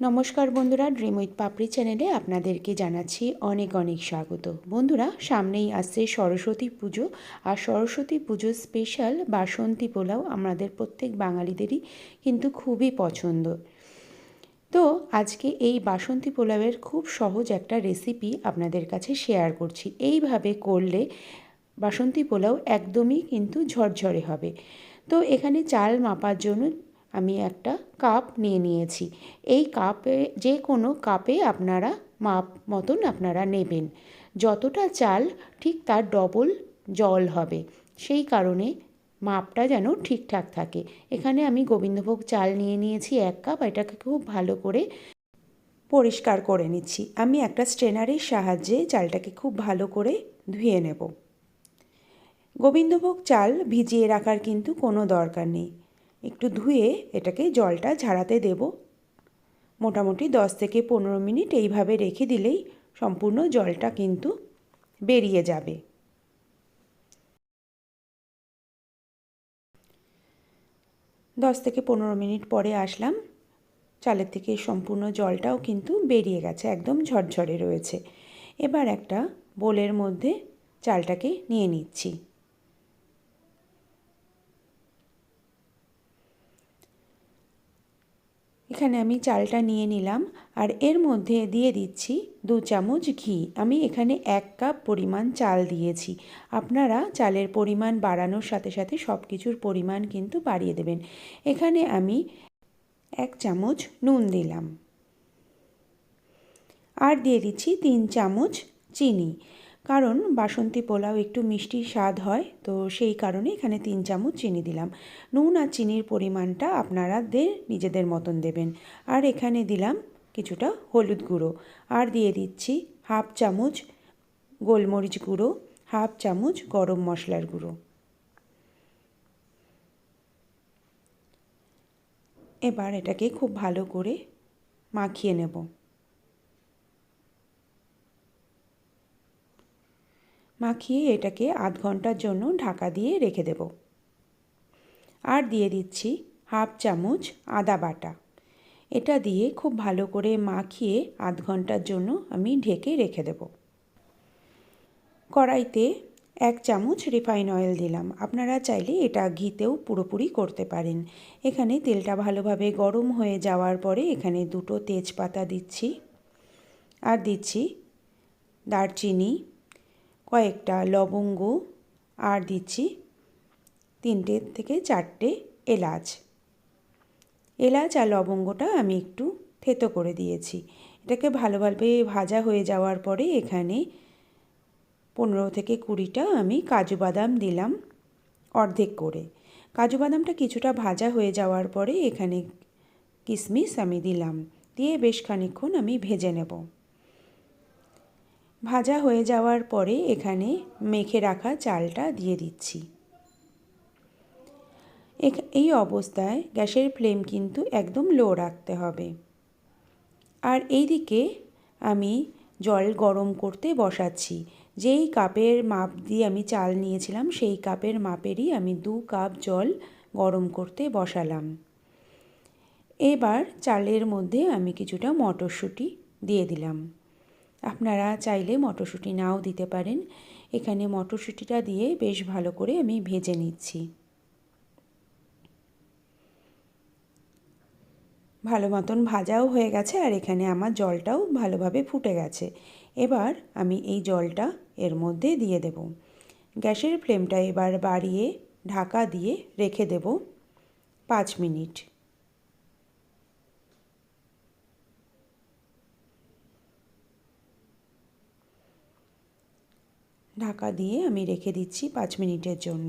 নমস্কার বন্ধুরা dream with পাপড়ি চ্যানেলে আপনাদেরকে জানাচ্ছি অনেক অনেক স্বাগত। বন্ধুরা, সামনেই আসছে সরস্বতী পুজো, আর সরস্বতী পুজোর স্পেশাল বাসন্তী পোলাও আমাদের প্রত্যেক বাঙালিদেরই কিন্তু খুবই পছন্দ। তো আজকে এই বাসন্তী পোলাওয়ের খুব সহজ একটা রেসিপি আপনাদের কাছে শেয়ার করছি। এইভাবে করলে বাসন্তী পোলাও একদমই কিন্তু ঝরঝরে হবে। তো এখানে চাল মাপার জন্য আমি একটা কাপ নিয়ে নিয়েছি। এই কাপে, যে কোনো কাপে আপনারা মাপ মতন আপনারা নেবেন। যতটা চাল, ঠিক তার ডবল জল হবে। সেই কারণে মাপটা যেন ঠিকঠাক থাকে। এখানে আমি গোবিন্দভোগ চাল নিয়ে নিয়েছি এক কাপ এটাকে খুব ভালো করে পরিষ্কার করে নিচ্ছি। আমি একটা স্ট্রেনারের সাহায্যে চালটাকে খুব ভালো করে ধুয়ে নেব। গোবিন্দভোগ চাল ভিজিয়ে রাখার কিন্তু কোনো দরকার নেই। একটু ধুয়ে এটাকে জলটা ঝাড়াতে দেব। মোটামুটি দশ থেকে পনেরো মিনিট এইভাবে রেখে দিলেই সম্পূর্ণ জলটা কিন্তু বেরিয়ে যাবে। দশ থেকে পনেরো মিনিট পরে আসলাম। চালের থেকে সম্পূর্ণ জলটাও কিন্তু বেরিয়ে গেছে, একদম ঝরঝরে রয়েছে। এবার একটা বোলের মধ্যে চালটাকে নিয়ে নিচ্ছি। এখানে আমি চালটা নিয়ে নিলাম আর এর মধ্যে দিয়ে দিচ্ছি দু চামচ ঘি। আমি এখানে এক কাপ পরিমাণ চাল দিয়েছি। আপনারা চালের পরিমাণ বাড়ানোর সাথে সাথে সব কিছুর পরিমাণ কিন্তু বাড়িয়ে দেবেন। এখানে আমি এক চামচ নুন দিলাম। আর দিয়ে দিচ্ছি তিন চামচ চিনি। কারণ বাসন্তী পোলাও একটু মিষ্টির স্বাদ হয়, তো সেই কারণে এখানে তিন চামচ চিনি দিলাম। নুন আর চিনির পরিমাণটা আপনারা আপনারাদের নিজেদের মতন দেবেন। আর এখানে দিলাম কিছুটা হলুদ গুঁড়ো। আর দিয়ে দিচ্ছি হাফ চামচ গোলমরিচ গুঁড়ো, হাফ চামচ গরম মশলার গুঁড়ো। এবার এটাকে খুব ভালো করে মাখিয়ে নেব। মাখিয়ে এটাকে আধ ঘণ্টার জন্য ঢাকা দিয়ে রেখে দেব। আর দিয়ে দিচ্ছি হাফ চামচ আদা বাটা। এটা দিয়ে খুব ভালো করে মাখিয়ে আধ ঘণ্টার জন্য আমি ঢেকে রেখে দেব। কড়াইতে এক চামচ রিফাইন অয়েল দিলাম। আপনারা চাইলে এটা ঘিতেও পুরোপুরি করতে পারেন। এখানে তেলটা ভালোভাবে গরম হয়ে যাওয়ার পরে এখানে দুটো তেজপাতা দিচ্ছি। আর দিচ্ছি দারচিনি কয়েকটা লবঙ্গ আর দিচ্ছি তিনটে থেকে চারটে এলাচ। এলাচ আর লবঙ্গটা আমি একটু থেতো করে দিয়েছি। এটাকে ভালোভাবে ভাজা হয়ে যাওয়ার পরে এখানে পনেরো থেকে কুড়িটা আমি কাজু বাদাম দিলাম অর্ধেক করে। কাজু বাদামটা কিছুটা ভাজা হয়ে যাওয়ার পরে এখানে কিশমিশ আমি দিলাম। দিয়ে বেশ খানিক্ষণ আমি ভেজে নেব। ভাজা হয়ে যাওয়ার পরে এখানে মেখে রাখা চালটা দিয়ে দিচ্ছি। এই অবস্থায় গ্যাসের ফ্লেম কিন্তু একদম লো রাখতে হবে। আর এই দিকে আমি জল গরম করতে বসাচ্ছি। যেই কাপের মাপ দিয়ে আমি চাল নিয়েছিলাম, সেই কাপের মাপেরই আমি দু কাপ জল গরম করতে বসালাম। এবার চালের মধ্যে আমি কিছুটা মটরশুঁটি দিয়ে দিলাম। আপনারা চাইলে মটরশুঁটি নাও দিতে পারেন। এখানে মটরশুঁটিটা দিয়ে বেশ ভালো করে আমি ভেজে নিচ্ছি। ভালো মতন ভাজাও হয়ে গেছে আর এখানে আমার জলটাও ভালোভাবে ফুটে গেছে। এবার আমি এই জলটা এর মধ্যে দিয়ে দেব। গ্যাসের ফ্লেমটা এবার বাড়িয়ে ঢাকা দিয়ে রেখে দেব। পাঁচ মিনিট। ঢাকা দিয়ে আমি রেখে দিচ্ছি পাঁচ মিনিটের জন্য।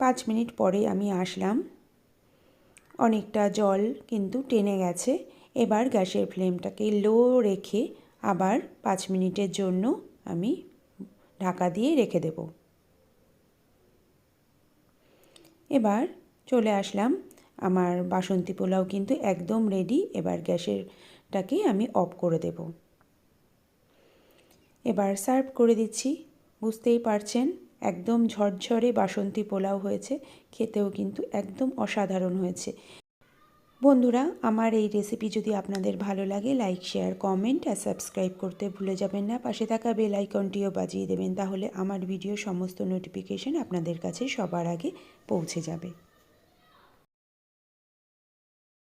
পাঁচ মিনিট পরে আমি আসলাম। অনেকটা জল কিন্তু টেনে গেছে। এবার গ্যাসের ফ্লেমটাকে লো রেখে আবার পাঁচ মিনিটের জন্য আমি ঢাকা দিয়ে রেখে দেব। এবার চলে আসলাম। আমার বাসন্তী পোলাও কিন্তু একদম রেডি এবার গ্যাসের টাকে আমি অফ করে দেব। এবার সার্ভ করে দিচ্ছি। বুঝতেই পারছেন, একদম ঝরঝরে বাসন্তী পোলাও হয়েছে, খেতেও কিন্তু একদম অসাধারণ হয়েছে। বন্ধুরা, আমার এই রেসিপি যদি আপনাদের ভালো লাগে লাইক শেয়ার কমেন্ট আর সাবস্ক্রাইব করতে ভুলে যাবেন না। পাশে থাকা বেল আইকনটিও বাজিয়ে দেবেন, তাহলে আমার ভিডিও সমস্ত নোটিফিকেশন আপনাদের কাছে সবার আগে পৌঁছে যাবে।